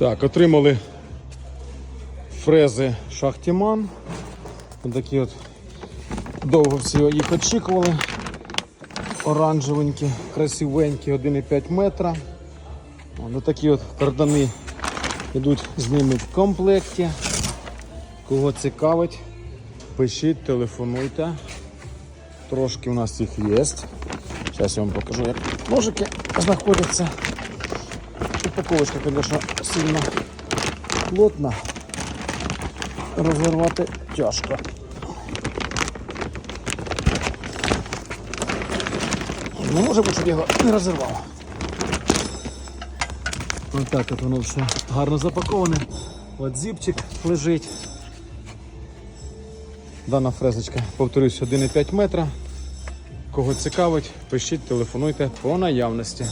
Так, отримали фрези Шахтіман. Такі от довго всі їх очікували. Оранжевенькі, красивенькі, 1,5 метра. Ось такі от кардани йдуть з ними в комплекті. Кого цікавить, пишіть, телефонуйте. Трошки у нас їх є. Зараз я вам покажу, як ножики знаходяться. Упаковочка, звісно, сильно плотна. Розірвати тяжко. Не може бути, щоб його не розірвав. Ось так от воно все гарно запаковане. От зіпчик лежить. Дана фрезочка, повторюсь, 1,5 метра. Кого цікавить, пишіть, телефонуйте по наявності.